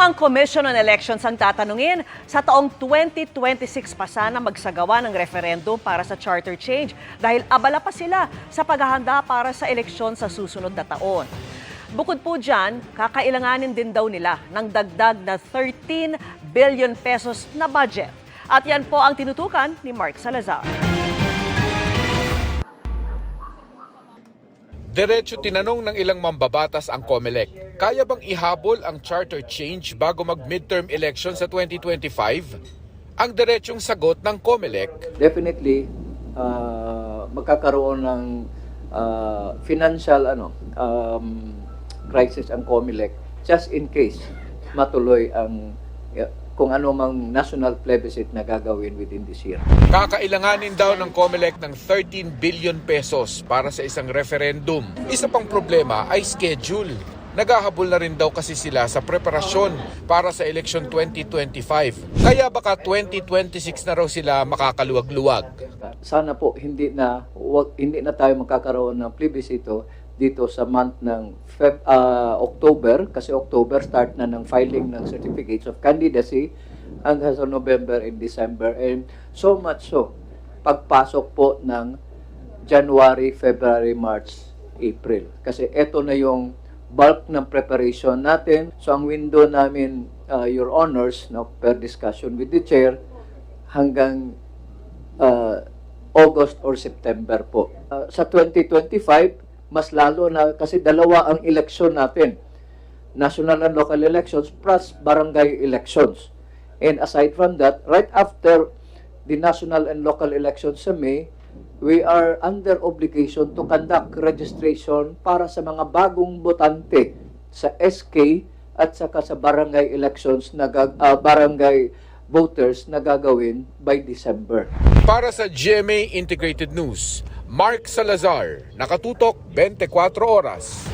ang Commission on Elections ang tatanungin, sa taong 2026 pa sana magsagawa ng referendum para sa charter change dahil abala pa sila sa paghahanda para sa eleksyon sa susunod na taon. Bukod po dyan, kakailanganin din daw nila ng dagdag na 13 billion pesos na budget. At yan po ang tinutukan ni Mark Salazar. Diretso tinanong ng ilang mambabatas ang COMELEC, kaya bang ihabol ang charter change bago mag-midterm election sa 2025? Ang diretsong sagot ng COMELEC, definitely uh, magkakaroon ng uh, financial ano um, crisis ang COMELEC just in case matuloy ang kung ano mang national plebiscite na gagawin within this year. kakailanganin daw ng COMELEC ng 13 billion pesos para sa isang referendum. Isa pang problema ay schedule. Naghahabol na rin daw kasi sila sa preparasyon para sa election 2025. Kaya baka 2026 na raw sila makakaluwag-luwag. Sana po hindi na hindi na tayo magkakaroon ng plebiscito dito sa month ng Feb, ah, October kasi October start na ng filing ng certificates of candidacy hanggang sa November and December and so much so pagpasok po ng January, February, March, April. Kasi ito na yung bulk ng preparation natin. So ang window namin, uh, Your Honors, no, per discussion with the Chair, hanggang uh, August or September po. Uh, sa 2025, mas lalo na kasi dalawa ang eleksyon natin. National and local elections plus barangay elections. And aside from that, right after the national and local elections sa May, we are under obligation to conduct registration para sa mga bagong botante sa SK at saka sa barangay elections na ah, barangay voters na gagawin by December. Para sa GMA Integrated News, Mark Salazar, nakatutok 24 oras.